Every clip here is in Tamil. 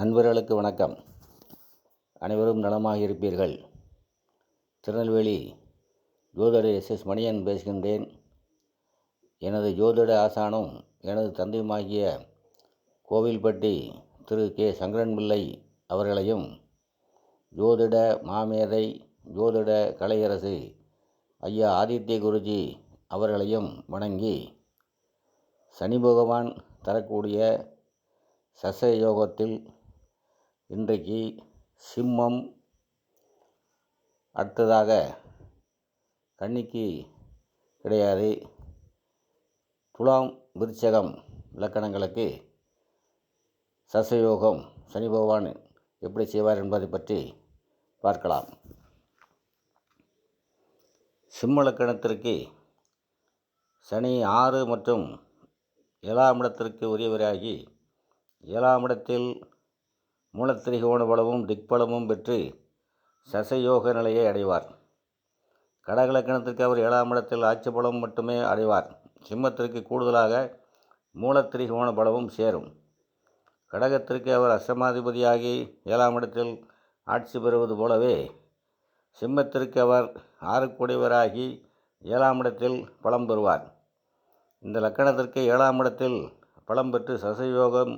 நண்பர்களுக்கு வணக்கம். அனைவரும் நலமாக இருப்பீர்கள். திருநெல்வேலி ஜோதிடர் எஸ் எஸ் மணியன் பேசுகின்றேன். எனது ஜோதிட ஆசானும் எனது தந்தையுமாகிய கோவில்பட்டி திரு கே. சங்கரன் பிள்ளை அவர்களையும் ஜோதிட மாமேதை ஜோதிட கலையரசு ஐயா ஆதித்ய குருஜி அவர்களையும் வணங்கி சனி பகவான் தரக்கூடிய சச யோகத்தில் இன்றைக்கு சிம்மம் அடுத்ததாக கன்னிக்கு கிடையாது. துலாம் விருச்சகம் இலக்கணங்களுக்கு சசயோகம் சனி பகவான் எப்படி செய்வார் என்பதை பற்றி பார்க்கலாம். சிம்ம லக்கணத்திற்கு சனி ஆறு மற்றும் ஏழாம் இடத்திற்கு உரியவராகி ஏழாம் இடத்தில் மூலத்திரிகோண பலமும் திக்பலமும் பெற்று சசயோக நிலையை அடைவார். கடகலக்கணத்திற்கு அவர் ஏழாம் இடத்தில் ஆட்சி பலம் மட்டுமே அடைவார். சிம்மத்திற்கு கூடுதலாக மூலத்திரிகோண பலமும் சேரும். கடகத்திற்கு அவர் அஷ்டமாதிபதியாகி ஏழாம் இடத்தில் ஆட்சி பெறுவது போலவே சிம்மத்திற்கு அவர் ஆறுக்குடையவராகி ஏழாம் இடத்தில் பலம் பெறுவார். இந்த லக்கணத்திற்கு ஏழாம் இடத்தில் பலம் பெற்று சசயோகம்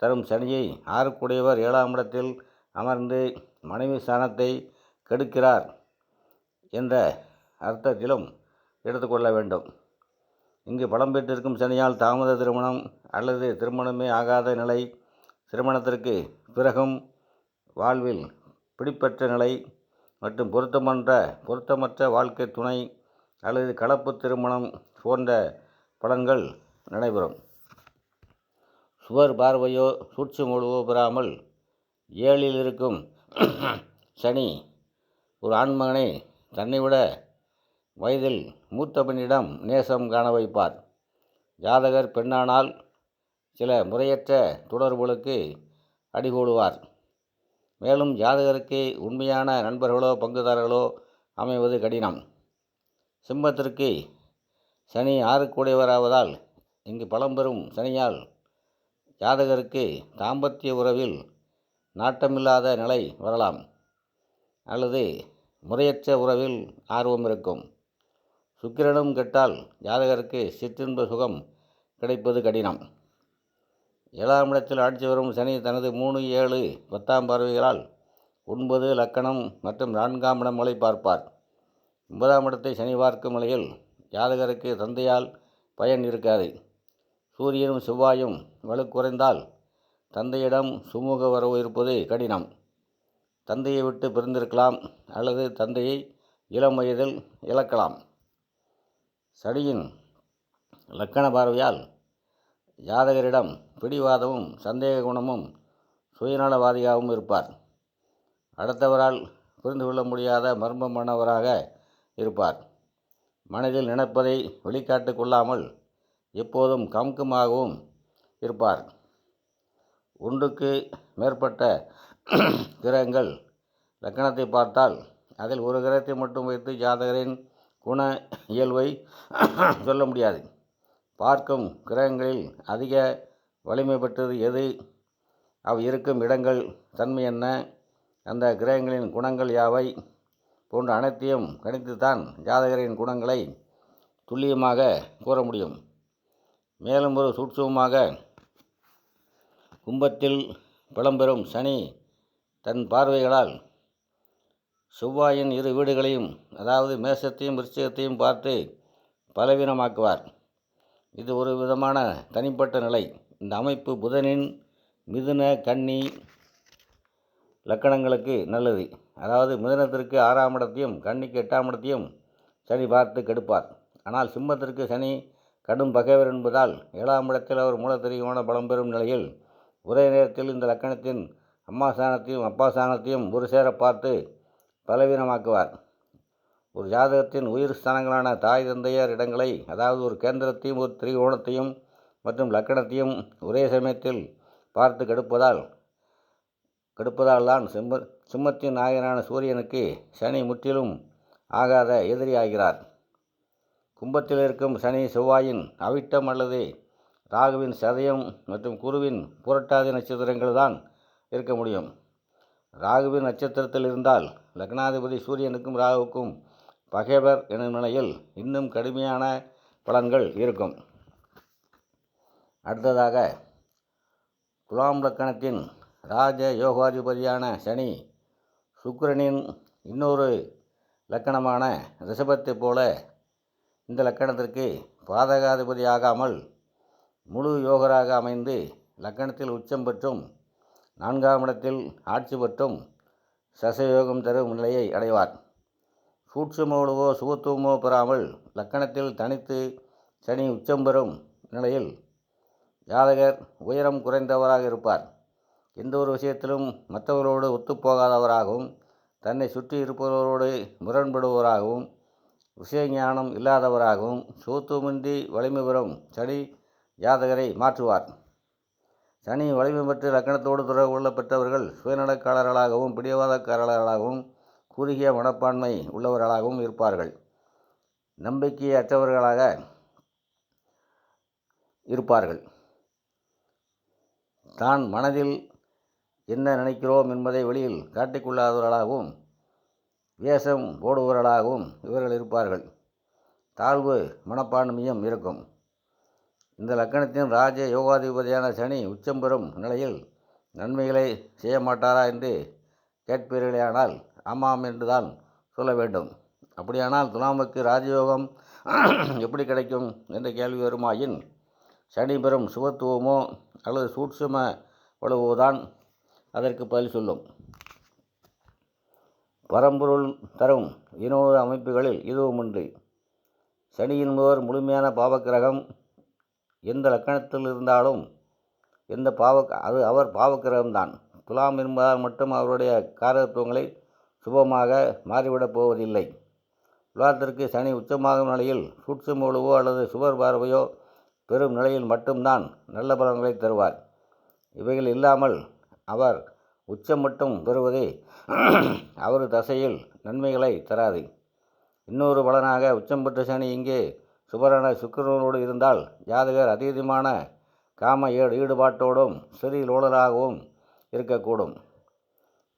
தரும் சனியை ஆறுக்குடையவர் ஏழாம் இடத்தில் அமர்ந்து மனைவி ஸ்தானத்தை கெடுக்கிறார் என்ற அர்த்தத்திலும் எடுத்துக்கொள்ள வேண்டும். இங்கு பலம் பெற்றிருக்கும் சனியால் தாமத திருமணம் அல்லது திருமணமே ஆகாத நிலை திருமணத்திற்கு பிறகும் வாழ்வில் பிடிப்பற்ற நிலை மற்றும் பொருத்தமன்ற பொருத்தமற்ற வாழ்க்கை துணை அல்லது கலப்பு திருமணம் போன்ற பலன்கள் நடைபெறும். சுவர் பார்வையோ சூட்சுமொழுவோ பெறாமல் ஏழில் இருக்கும் சனி ஒரு ஆண்மகனை தன்னை விட வயதில் மூத்த பெண்ணிடம் நேசம் காண வைப்பார். ஜாதகர் பெண்ணானால் சில முறையற்ற தொடர்புகளுக்கு அடிகோடுவார் மேலும் ஜாதகருக்கு உண்மையான நண்பர்களோ பங்குதாரர்களோ அமைவது கடினம். சிம்மத்திற்கு சனி ஆறுக்குடையவராவதால் இங்கு பலம் பெறும் சனியால் ஜாதகருக்கு தாம்பத்திய உறவில் நாட்டமில்லாத நிலை வரலாம். அல்லது முறையற்ற உறவில் ஆர்வம் இருக்கும். சுக்கிரனும் கெட்டால் ஜாதகருக்கு சிற்றின்ப சுகம் கிடைப்பது கடினம். ஏழாம் இடத்தில் ஆட்சி வரும் சனி தனது மூணு ஏழு பத்தாம் பார்வைகளால் ஒன்பது லக்கணம் மற்றும் நான்காம் இடங்களை பார்ப்பார். ஒன்பதாம் இடத்தை சனி பார்க்கும் நிலையில் ஜாதகருக்கு தந்தையால் பயன் இருக்காது. சூரியனும் செவ்வாயும் வலு குறைந்தால் தந்தையிடம் சுமூக வரவு இருப்பது கடினம். தந்தையை விட்டு பிரிந்திருக்கலாம் அல்லது தந்தையை இளம் வயதில் இழக்கலாம். சடியின் லக்கண பார்வையால் ஜாதகரிடம் பிடிவாதமும் சந்தேக குணமும் சுயநலவாதியாகவும் இருப்பார். அடுத்தவரால் புரிந்து கொள்ள முடியாத மர்மமானவராக இருப்பார். மனதில் நினைப்பதை வெளிக்காட்டு கொள்ளாமல் எப்போதும் கம்கமாகவும் இருப்பார். ஒன்றுக்கு மேற்பட்ட கிரகங்கள் லக்கணத்தை பார்த்தால் அதில் ஒரு கிரகத்தை மட்டும் வைத்து ஜாதகரின் குண இயல்பை சொல்ல முடியாது. பார்க்கும் கிரகங்களில் அதிக வலிமை பெற்றது எது? அவை இருக்கும் இடங்கள் தன்மை என்ன? அந்த கிரகங்களின் குணங்கள் யாவை? போன்ற அனைத்தையும் கணித்துத்தான் ஜாதகரின் குணங்களை துல்லியமாக கூற முடியும். மேலும் ஒரு சூட்சமாக கும்பத்தில் பழம்பெறும் சனி தன் பார்வைகளால் செவ்வாயின் இரு வீடுகளையும் அதாவது மேசத்தையும் விருச்சிகத்தையும் பார்த்து பலவீனமாக்குவார். இது ஒரு விதமான தனிப்பட்ட நிலை. இந்த அமைப்பு புதனின் மிதுன கன்னி லக்கணங்களுக்கு நல்லது. அதாவது மிதனத்திற்கு ஆறாம் இடத்தையும் கன்னிக்கு எட்டாம் இடத்தையும் சனி பார்த்து கெடுப்பார். ஆனால் சிம்மத்திற்கு சனி கடும் பகைவர் என்பதால் ஏழாம் இடத்தில் அவர் மூலத்திரிகமான பலம் பெறும் நிலையில் ஒரே நேரத்தில் இந்த லக்கணத்தின் அம்மா அப்பாசானத்தையும் அப்பா ஒரு சேர பார்த்து பலவீனமாக்குவார். ஒரு ஜாதகத்தின் உயிர் ஸ்தானங்களான தாய் தந்தையார் இடங்களை அதாவது ஒரு கேந்திரத்தையும் ஒரு திரிகோணத்தையும் மற்றும் லக்கணத்தையும் ஒரே சமயத்தில் பார்த்து கெடுப்பதால் கெடுப்பதால் தான் சிம்ம சிம்மத்தின் நாயகனான சூரியனுக்கு சனி முற்றிலும் ஆகாத எதிரியாகிறார். கும்பத்தில் இருக்கும் சனி செவ்வாயின் அவிட்டம் அல்லது ராகுவின் சதயம் மற்றும் குருவின் புரட்டாதி நட்சத்திரங்கள் தான் இருக்க முடியும். ராகுவின் நட்சத்திரத்தில் இருந்தால் லக்னாதிபதி சூரியனுக்கும் ராகுவுக்கும் பகைவர் எனும் நிலையில் இன்னும் கடுமையான பலன்கள் இருக்கும். அடுத்ததாக துலாம் லக்கணத்தின் ராஜ யோகாதிபதியான சனி சுக்கிரனின் இன்னொரு லக்கணமான ரிஷபத்தைப் போல இந்த லக்கணத்திற்கு பாதகாதிபதியாகாமல் முழு யோகராக அமைந்து லக்கணத்தில் உச்சம் பெற்றும் நான்காம் இடத்தில் ஆட்சி பெற்றும் சசயோகம் தரும் நிலையை அடைவார். சூட்சுமோடுவோ சுகத்துவமோ பெறாமல் லக்கணத்தில் தனித்து சனி உச்சம் பெறும் நிலையில் ஜாதகர் உயரம் குறைந்தவராக இருப்பார். எந்த ஒரு விஷயத்திலும் மற்றவர்களோடு ஒத்துப்போகாதவராகவும் தன்னை சுற்றி இருப்பவர்களோடு முரண்படுபவராகவும் விஷய ஞானம் இல்லாதவராகவும் சுகத்துவமின்றி வலிமை பெறும் சனி ஜாதகரை மாற்றுவார். சனி வலிமை பெற்று லக்கணத்தோடு தொடர்பு கொள்ள பெற்றவர்கள் சுயநலக்காரர்களாகவும் பிடிவாதக்காரர்களாகவும் குறுகிய மனப்பான்மை உள்ளவர்களாகவும் இருப்பார்கள். நம்பிக்கையற்றவர்களாக இருப்பார்கள். தான் மனதில் என்ன நினைக்கிறோம் என்பதை வெளியில் காட்டிக்கொள்ளாதவர்களாகவும் வேஷம் போடுபவர்களாகவும் இவர்கள் இருப்பார்கள். தாழ்வு மனப்பான்மையும் இருக்கும். இந்த லக்கணத்தின் ராஜ யோகாதிபதியான சனி உச்சம் பெறும் நிலையில் நன்மைகளை செய்ய மாட்டாரா என்று கேட்பீர்களேயானால் ஆமாம் என்று தான் சொல்ல வேண்டும். அப்படியானால் துலாமுக்கு ராஜயோகம் எப்படி கிடைக்கும் என்ற கேள்வி வருமாயின் சனி பெறும் சுகத்துவமோ அல்லது சூட்சும வலுவோதான் அதற்கு பதில் சொல்லும். பரம்பொருள் தரும் வினோத அமைப்புகளில் இதுவும் ஒன்று சனி என்பவர் முழுமையான பாவக்கிரகம் எந்த லக்கணத்தில் இருந்தாலும் எந்த பாவ அது அவர் பாவக்கிரகம்தான். துலாம் என்பதால் மட்டும் அவருடைய காரகத்துவங்களை சுபமாக மாறிவிடப் போவதில்லை. துலாத்திற்கு சனி உச்சமாகும் நிலையில் சூட்சம் ஒழுவோ அல்லது சுவர் பார்வையோ பெறும் நிலையில் மட்டும்தான் நல்ல பலன்களை தருவார். இவைகள் இல்லாமல் அவர் உச்சம் மட்டும் பெறுவதே அவர் தசையில் நன்மைகளை தராது. இன்னொரு பலனாக உச்சம் பெற்ற சனி இங்கே சுபரான சுக்கிரனோடு இருந்தால் ஜாதகர் அதீதமான காம ஈடுபாட்டோடும் சிறி லோலராகவும் இருக்கக்கூடும்.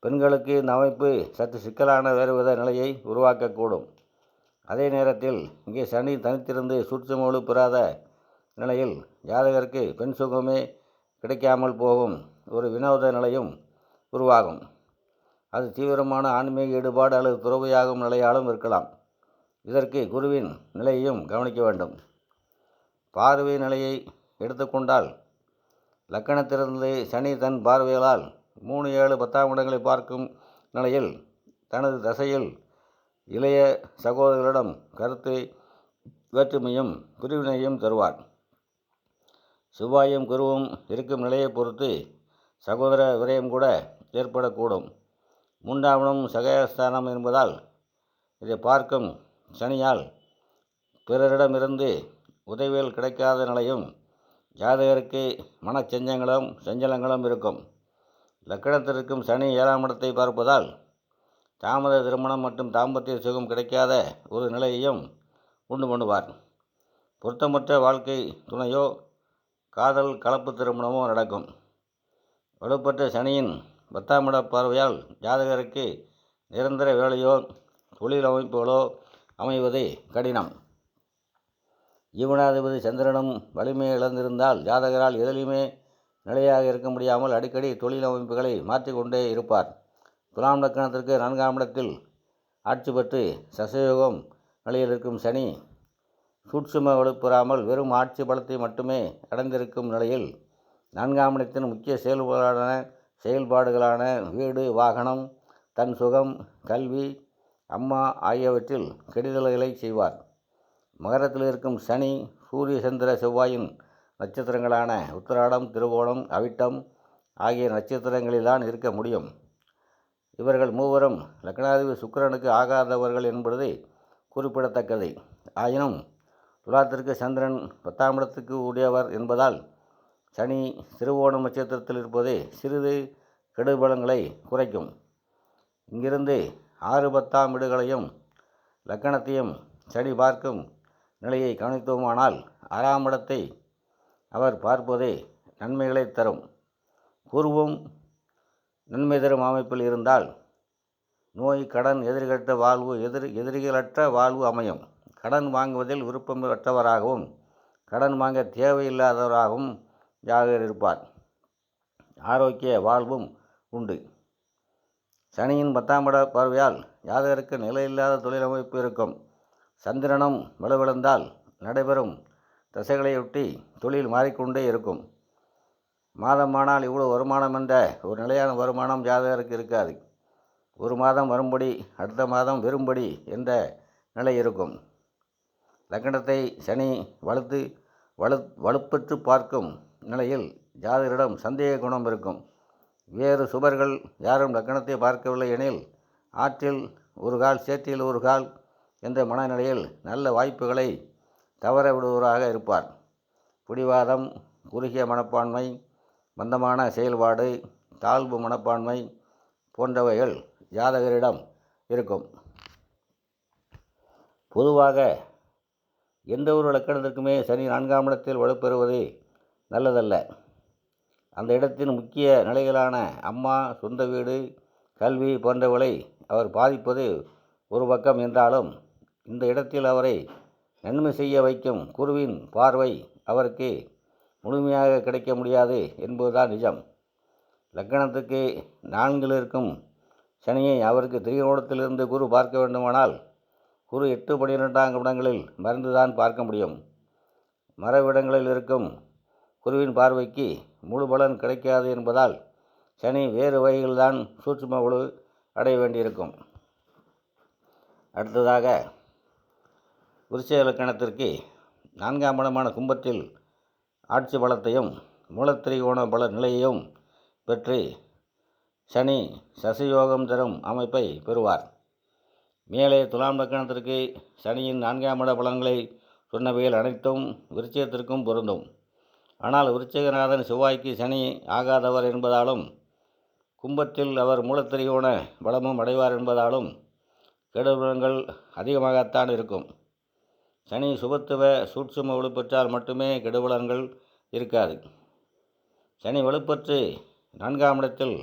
பெண்களுக்கு இந்த அமைப்பு சற்று சிக்கலான வேறுவித நிலையை உருவாக்கக்கூடும். அதே நேரத்தில் இங்கே சனி தனித்திருந்து சூட்சமோடு பெறாத நிலையில் ஜாதகருக்கு பெண் சுகமே கிடைக்காமல் போகும். ஒரு வினோத நிலையும் உருவாகும். அது தீவிரமான ஆன்மீக ஈடுபாடு அல்லது துறவையாகும் நிலையாலும் இருக்கலாம். இதற்கு குருவின் நிலையையும் கவனிக்க வேண்டும். பார்வை நிலையை எடுத்துக்கொண்டால் லக்கணத்திலிருந்து சனி தன் பார்வைகளால் மூணு ஏழு பத்தாம் இடங்களை பார்க்கும் நிலையில் தனது தசையில் இளைய சகோதரர்களிடம் கருத்து வேற்றுமையும் பிரிவினையும் தருவார். செவ்வாயும் குருவும் இருக்கும் நிலையை பொறுத்து சகோதர விரயம் கூட ஏற்படக்கூடும். மூன்றாவனம் சகாயஸ்தானம் என்பதால் இதை பார்க்கும் சனியால் பிறரிடமிருந்து உதவிகள் கிடைக்காத நிலையும் ஜாதகருக்கு மனச்சஞ்சங்களும் சஞ்சலங்களும் இருக்கும். லக்கணத்திற்கும் சனி ஏழாம் இடத்தை பார்ப்பதால் தாமத திருமணம் மற்றும் தாம்பத்திய சுகம் கிடைக்காத ஒரு நிலையையும் உண்டு பண்ணுவார். பொருத்தமற்ற வாழ்க்கை துணையோ காதல் கலப்பு திருமணமோ நடக்கும். வலுப்பட்ட சனியின் பத்தாம் இட பார்வையால் ஜாதகருக்கு நிரந்தர வேலையோ தொழில் அமைப்புகளோ அமைவது கடினம். ஜீவனாதிபதி சந்திரனும் வலிமை இழந்திருந்தால் ஜாதகரால் எதிலுமே நிலையாக இருக்க முடியாமல் அடிக்கடி தொழில் அமைப்புகளை மாற்றிக்கொண்டே இருப்பார். துலாம் லக்கணத்திற்கு நான்காம் இடத்தில் ஆட்சி பெற்று சசயோகம் நிலையில் இருக்கும் சனி சூட்சும வலுப்பெறாமல் வெறும் ஆட்சி பலத்தை மட்டுமே அடைந்திருக்கும் நிலையில் நான்காம் இடத்தின் முக்கிய செயல்பாடான செயல்பாடுகளான வீடு வாகனம் தன் சுகம் கல்வி அம்மா ஆகியவற்றில் கெடுதல்களை செய்வார். மகரத்தில் இருக்கும் சனி சூரிய சந்திர செவ்வாயின் நட்சத்திரங்களான உத்திராடம் திருவோணம் அவிட்டம் ஆகிய நட்சத்திரங்களில்தான் இருக்க முடியும். இவர்கள் மூவரும் லக்னாதிபதி சுக்கிரனுக்கு ஆகாதவர்கள் என்பது குறிப்பிடத்தக்கது. ஆயினும் துலாத்திற்கு சந்திரன் பத்தாம் இடத்துக்கு உடையவர் என்பதால் சனி திருவோணம் நட்சத்திரத்தில் இருப்பது சிறிது கெடுபலங்களை குறைக்கும். இங்கிருந்து ஆறு பத்தாம் வீடுகளையும் லக்கணத்தையும் சனி பார்க்கும் நிலையை கவனித்தோமானால் ஆறாம் இடத்தை அவர் பார்ப்பதே நன்மைகளை தரும். குருவும் நன்மை தரும் அமைப்பில் இருந்தால் நோய் கடன் எதிர்கட்ட வாழ்வு எதிர் எதிரிகளற்ற வாழ்வு அமையும். கடன் வாங்குவதில் விருப்பமற்றவராகவும் கடன் வாங்க தேவையில்லாதவராகவும் ஜாதகர் இருப்பார். ஆரோக்கிய வாழ்வும் உண்டு. சனியின் பத்தாம் பட பார்வையால் ஜாதகருக்கு நிலையில்லாத தொழிலமைப்பு இருக்கும். சந்திரனும் வலுவிழந்தால் நடைபெறும் தசைகளையொட்டி தொழில் மாறிக்கொண்டே இருக்கும். மாதமானால் இவ்வளோ வருமானம் என்ற ஒரு நிலையான வருமானம் ஜாதகருக்கு இருக்காது. ஒரு மாதம் வரும்படி அடுத்த மாதம் வெறும்படி என்ற நிலை இருக்கும். லக்கணத்தை சனி வலுத்து வலு வலுப்பற்று பார்க்கும் நிலையில் ஜாதகரிடம் சந்தேக குணம் இருக்கும். வேறு சுபர்கள் யாரும் லக்கணத்தை பார்க்கவில்லை எனில் ஆற்றில் ஒரு கால் சேற்றில் ஒரு கால் என்ற மனநிலையில் நல்ல வாய்ப்புகளை தவற விடுவராக இருப்பார். பிடிவாதம் குறுகிய மனப்பான்மை மந்தமான செயல்பாடு தாழ்வு மனப்பான்மை போன்றவைகள் ஜாதகரிடம் இருக்கும். பொதுவாக எந்த ஒரு லக்கணத்திற்குமே சனி நான்காம் இடத்தில் வலுப்பெறுவது நல்லதல்ல. அந்த இடத்தின் முக்கிய நிலைகளான அம்மா சொந்த வீடு கல்வி போன்றவளை அவர் பாதிப்பது ஒரு பக்கம் என்றாலும் இந்த இடத்தில் அவரை நன்மை செய்ய வைக்கும் குருவின் பார்வை அவருக்கு முழுமையாக கிடைக்க முடியாது என்பதுதான் நிஜம். லக்கணத்துக்கு நான்கில் இருக்கும் சனியை அவருக்கு திரிகோணத்திலிருந்து குரு பார்க்க வேண்டுமானால் குரு எட்டு பன்னிரெண்டாம் இடங்களில் மறந்துதான் பார்க்க முடியும். மரவிடங்களில் இருக்கும் குருவின் பார்வைக்கு முழு பலன் கிடைக்காது என்பதால் சனி வேறு வகையில்தான் சூட்சும குழு அடைய வேண்டியிருக்கும். அடுத்ததாக விருச்சிக இலக்கணத்திற்கு நான்காம் இடமான கும்பத்தில் ஆட்சி பலத்தையும் மூலத்திரிகோண பல நிலையையும் பெற்று சனி சசியோகம் தரும் அமைப்பை பெறுவார். மேலே துலாம் லக்கணத்திற்கு சனியின் நான்காம் இட பலன்களை சொன்னவைகள் அனைத்தும் விருச்சயத்திற்கும் பொருந்தும். ஆனால் விருச்சிகநாதன் செவ்வாய்க்கு சனி ஆகாதவர் என்பதாலும் கும்பத்தில் அவர் மூலத்திரிகோண பலமும் அடைவார் என்பதாலும் கெடுபலன்கள் அதிகமாகத்தான் இருக்கும். சனி சுபத்துவ சூட்சும வலுப்பெற்றால் மட்டுமே கெடுபலன்கள் இருக்காது. சனி வலுப்பற்று நான்காம் இடத்தில்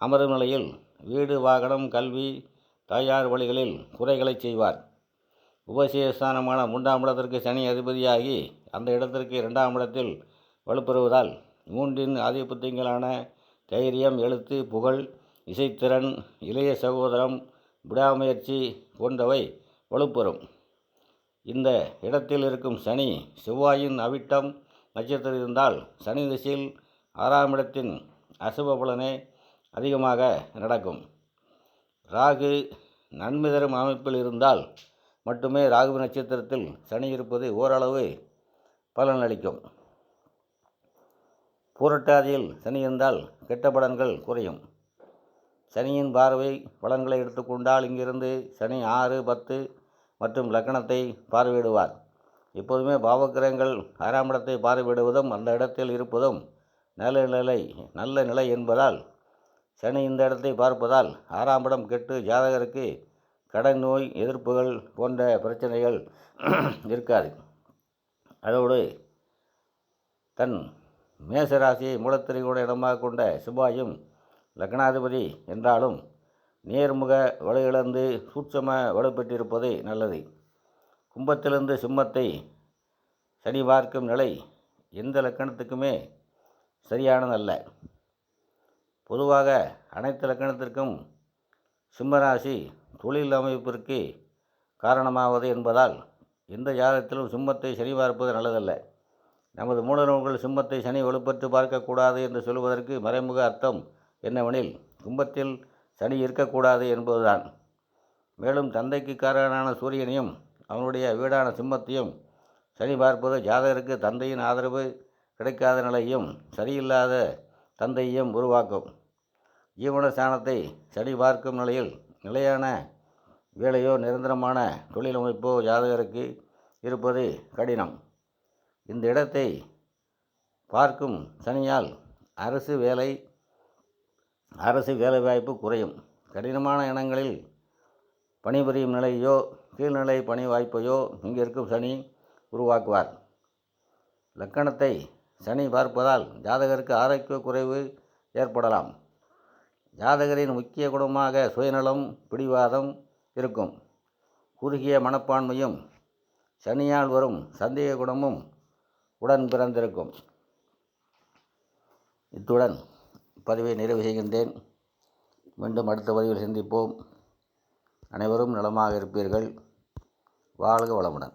அமரும் நிலையில் வீடு வாகனம் கல்வி தாயார் வழிகளில் குறைகளை செய்வார். உபசேஸ்தானமான மூன்றாம் இடத்திற்கு சனி அதிபதியாகி அந்த இடத்திற்கு இரண்டாம் இடத்தில் வலுப்பெறுவதால் மூன்றின் ஆதிபத்தியங்களான தைரியம் எழுத்து புகழ் இசைத்திறன் இளைய சகோதரம் விடாமுயற்சி போன்றவை வலுப்பெறும். இந்த இடத்தில் இருக்கும் சனி செவ்வாயின் அவிட்டம் நட்சத்திரம் இருந்தால் சனி திசையில் ஆறாம் இடத்தின் அசுப பலனே அதிகமாக நடக்கும். ராகு நன்மை தரும் அமைப்பில் இருந்தால் மட்டுமே ராகு நட்சத்திரத்தில் சனி இருப்பது ஓரளவு பலனளிக்கும். பூரட்டாதியில் சனி இருந்தால் கெட்ட பலன்கள் குறையும். சனியின் பார்வை பலன்களை எடுத்துக்கொண்டால் இங்கிருந்து சனி ஆறு பத்து மற்றும் லக்கணத்தை பார்வையிடுவார். எப்போதுமே பாவக்கிரகங்கள் ஆறாம் இடத்தை பார்வையிடுவதும் அந்த இடத்தில் இருப்பதும் நல்ல நிலை நல்ல நிலை என்பதால் சனி இந்த இடத்தை பார்ப்பதால் ஆறாம் இடம் கெட்டு ஜாதகருக்கு கடன் நோய் எதிர்ப்புகள் போன்ற பிரச்சனைகள் இருக்காது. அதோடு தன் மேசராசியை மூலத்திரையோடு இடமாக கொண்ட செவ்வாயும் லக்னாதிபதி என்றாலும் நேர்முக வலுவிழந்து சூட்சம வலுப்பெற்றிருப்பது நல்லது. கும்பத்திலிருந்து சிம்மத்தை சனி பார்க்கும் நிலை எந்த லக்கணத்துக்குமே சரியானதல்ல பொதுவாக அனைத்து லக்கணத்திற்கும் சிம்மராசி தொழில் அமைப்பிற்கு காரணமாவது என்பதால் எந்த ஜாதகத்திலும் சிம்மத்தை சரிபார்ப்பது நல்லதல்ல. நமது மூலநூல்கள் சிம்மத்தை சனி வலுப்பற்று பார்க்கக்கூடாது என்று சொல்வதற்கு மறைமுக அர்த்தம் என்னவெனில் கும்பத்தில் சனி இருக்கக்கூடாது என்பதுதான். மேலும் தந்தைக்கு காரகனான சூரியனையும் அவனுடைய வீடான சிம்மத்தையும் சனி பார்ப்பது ஜாதகருக்கு தந்தையின் ஆதரவு கிடைக்காத நிலையும் சரியில்லாத தந்தையும் உருவாக்கும். ஜீவன ஸ்தானத்தை சனி பார்க்கும் நிலையில் நிலையான வேலையோ நிரந்தரமான தொழில் அமைப்போ ஜாதகருக்கு இருப்பது கடினம். இந்த இடத்தை பார்க்கும் சனியால் அரசு வேலை அரசு வேலைவாய்ப்பு குறையும். கடினமான இனங்களில் பணிபுரியும் நிலையோ கீழ்நிலை பணி வாய்ப்பையோ இங்கே இருக்கும் சனி உருவாக்குவார். லக்கணத்தை சனி பார்ப்பதால் ஜாதகருக்கு ஆரோக்கிய குறைவு ஏற்படலாம். ஜாதகரின் முக்கிய குணமாக சுயநலம் பிடிவாதம் இருக்கும். குறுகிய மனப்பான்மையும் சனியால் வரும் சந்தேக குணமும் உடன் பிறந்திருக்கும். இத்துடன் பதிவை நிறைவு செய்கின்றேன். மீண்டும் அடுத்த பதிவில் சந்திப்போம். அனைவரும் நலமாக இருப்பீர்கள். வாழ்க வளமுடன்.